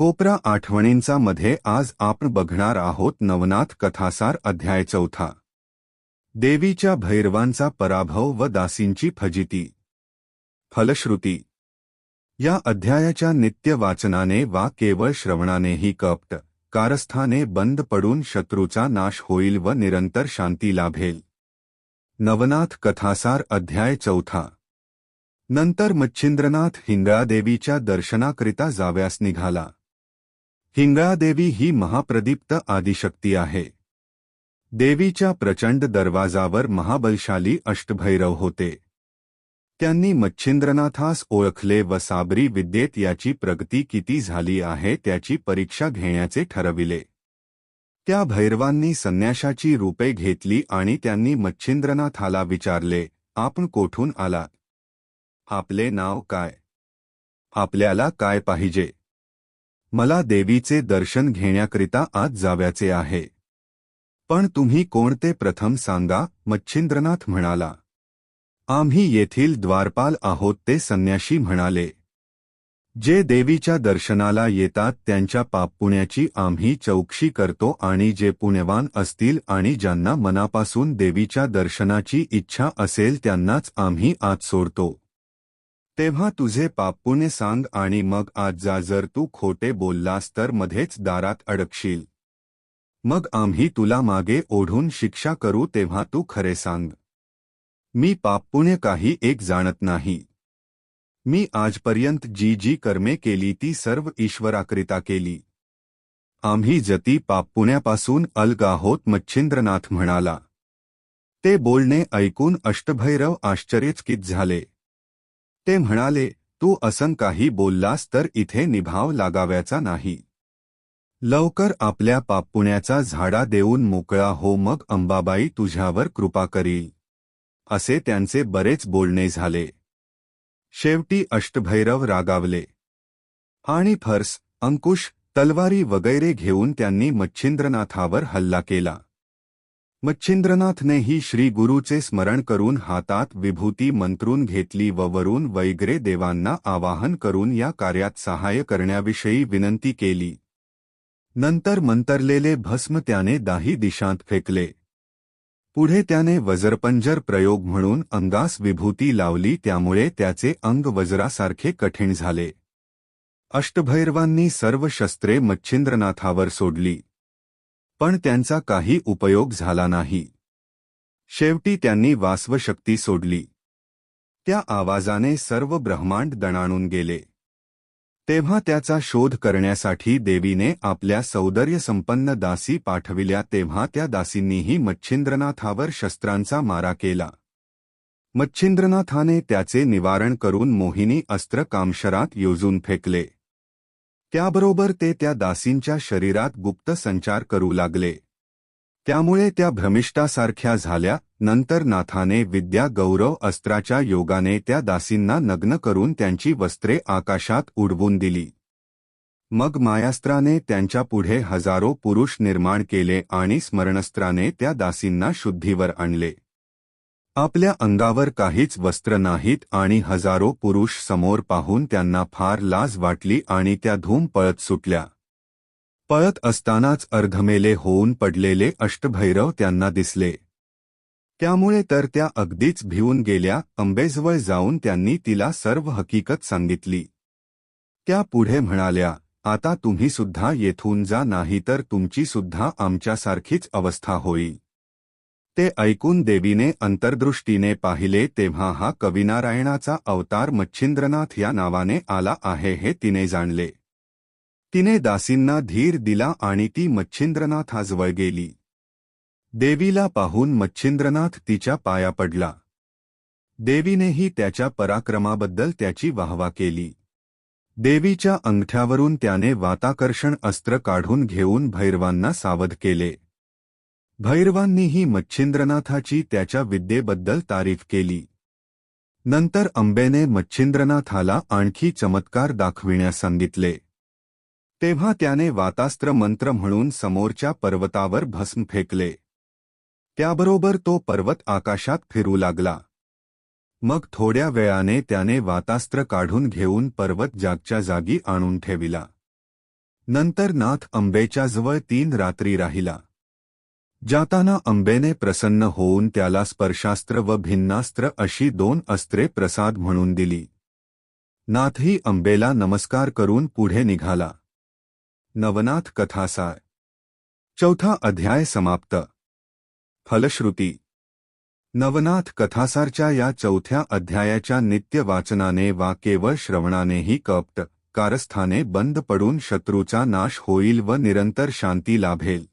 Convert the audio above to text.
कोपरा आठवणींचा मध्ये आज आपण बघणार आहोत नवनाथ कथासार अध्याय चौथा. देवीच्या भैरवांचा पराभव व दासींची फजिती. फलश्रुती. या अध्यायाच्या नित्य वाचनाने वा केवळ श्रवणानेही कपट कारस्थाने बंद पडून शत्रूचा नाश होईल व निरंतर शांती लाभेल. नवनाथ कथासार अध्याय चौथा. नंतर मच्छिंद्रनाथ हिंगळादेवीच्या दर्शनाकरिता जाव्यास निघाला. हिंगळादेवी ही महाप्रदीप्त आदिशक्ती आहे. देवीच्या प्रचंड दरवाजावर महाबलशाली अष्टभैरव होते. त्यांनी मच्छिंद्रनाथास ओळखले व साबरी विद्येत याची प्रगती किती झाली आहे त्याची परीक्षा घेण्याचे ठरविले. त्या भैरवांनी संन्याशाची रूपे घेतली आणि त्यांनी मच्छिंद्रनाथाला विचारले आपण कोठून आलात? आपले नाव काय? आपल्याला काय पाहिजे? मला देवीचे दर्शन घेण्याकरिता आज जाव्याचे आहे. पण तुम्ही कोणते प्रथम सांगा मच्छिंद्रनाथ म्हणाला. आम्ही येथील द्वारपाल आहोत ते संन्याशी म्हणाले. जे देवीच्या दर्शनाला येतात त्यांच्या पापपुण्याची आम्ही चौकशी करतो आणि जे पुण्यवान असतील आणि ज्यांना मनापासून देवीच्या दर्शनाची इच्छा असेल त्यांनाच आम्ही आत सोडतो. तेव्हा तुझे पाप्पूने सांग आणि मग आज जा जर तू खोटे बोललास तर मध्येच दारात अडकशील. मग आम्ही तुला मागे ओढून शिक्षा करू तेव्हा तू खरे सांग. मी पाप्पूने काही एक जाणत नाही. मी आजपर्यंत जी जी कर्मे केली ती सर्व ईश्वराकरिता केली. आम्ही जती पापपुण्यापासून अलग आहोत मच्छिंद्रनाथ म्हणाला. ते बोलणे ऐकून अष्टभैरव आश्चर्यचकित झाले. ते म्हणाले तू असं काही बोललास तर इथे निभाव लागाव्याचा नाही. लवकर आपल्या पापुण्याचा झाडा देऊन मोकळा हो मग अंबाबाई तुझ्यावर कृपा करील. असे त्यांचे बरेच बोलणे झाले. शेवटी अष्टभैरव रागावले. आणि फर्स अंकुश तलवारी वगैरे घेऊन त्यांनी मच्छिंद्रनाथावर हल्ला केला. मच्छिंद्रनाथनेही श्री गुरुचे स्मरण करून हातात विभूती मंत्रून घेतली व वरून वैग्रे देवांना आवाहन करून या कार्यात सहाय्य करण्याविषयी विनंती केली. नंतर मंतरलेले भस्म त्याने दाही दिशांत फेकले. पुढे त्याने वजरपंजर प्रयोग म्हणून अंगास विभूती लावली त्यामुळे त्याचे अंग वज्रासारखे कठीण झाले. अष्टभैरवांनी सर्व शस्त्रे मच्छिंद्रनाथावर सोडली. पण त्यांचा काही उपयोग झाला नाही. शेवटी त्यांनी वास्वशक्ती सोडली. त्या आवाजाने सर्व ब्रह्मांड दणाणून गेले. तेव्हा त्याचा शोध करण्यासाठी देवीने आपल्या सौंदर्यसंपन्न दासी पाठविल्या तेव्हा त्या दासींनीही मच्छिंद्रनाथावर शस्त्रांचा मारा केला. मच्छिंद्रनाथाने त्याचे निवारण करून मोहिनी अस्त्र कामशरात योजून फेकले. त्याबरोबर ते त्या दासींच्या शरीरात गुप्त संचार करू लागले. त्यामुळे त्या भ्रमिष्टासारख्या झाल्या नंतर नाथाने विद्या गौरव अस्त्राच्या योगाने त्या दासींना नग्न करून त्यांची वस्त्रे आकाशात उडवून दिली. मग मायास्त्राने त्यांच्या पुढे हजारो पुरुष निर्माण केले आणि स्मरणस्त्राने त्या दासींना शुद्धीवर आणले. आपल्या अंगावर काहीच वस्त्र नाहीत आणि हजारो पुरुष समोर पाहून त्यांना फार लाज वाटली आणि त्या धूम पळत सुटल्या. पळत असतानाच अर्धमेले होऊन पडलेले अष्टभैरव त्यांना दिसले. त्यामुळे तर त्या अगदीच भिवून गेल्या अंबेजवळ जाऊन त्यांनी तिला सर्व हकीकत सांगितली. त्या पुढे म्हणाल्या आता तुम्ही सुद्धा येथून जा नाहीतर तुमची सुद्धा आमच्यासारखीच अवस्था होईल. ते ऐकून देवीने अंतर्दृष्टीने पाहिले तेव्हा हा कविनारायणाचा अवतार मच्छिंद्रनाथ या नावाने आला आहे हे तिने जाणले. तिने दासींना धीर दिला आणि ती मच्छिंद्रनाथाजवळ गेली. देवीला पाहून मच्छिंद्रनाथ तिच्या पाया पडला. देवीनेही त्याच्या पराक्रमाबद्दल त्याची वाहवा केली. देवीच्या अंगठ्यावरून त्याने वाताकर्षण अस्त्र काढून घेऊन भैरवांना सावध केले. भैरवांनीही मच्छिंद्रनाथाची त्याच्या विद्येबद्दल तारीफ केली. नंतर अंबेने मच्छिंद्रनाथाला आणखी चमत्कार दाखविण्यास सांगितले. तेव्हा त्याने वातास्त्र मंत्र म्हणून समोरच्या पर्वतावर भस्म फेकले. त्याबरोबर तो पर्वत आकाशात फिरू लागला. मग थोड्या वेळाने त्याने वातास्त्र काढून घेऊन पर्वत जागच्या जागी आणून ठेविला. नंतर नाथ अंबेच्या जवळ तीन रात्री राहिला. जाताना अंबेने प्रसन्न होऊन त्याला स्पर्शास्त्र व भिन्नास्त्र अशी दोन अस्त्रे प्रसाद म्हणून दिली. नाथही अंबेला नमस्कार करून पुढे निघाला. नवनाथ कथासार. चौथा अध्याय समाप्त. फलश्रुती. नवनाथ कथासारच्या या चौथ्या अध्यायाच्या नित्य वाचनाने वा केवळ श्रवणानेही कप्त कारस्थाने बंद पडून शत्रूचा नाश होईल व निरंतर शांती लाभेल.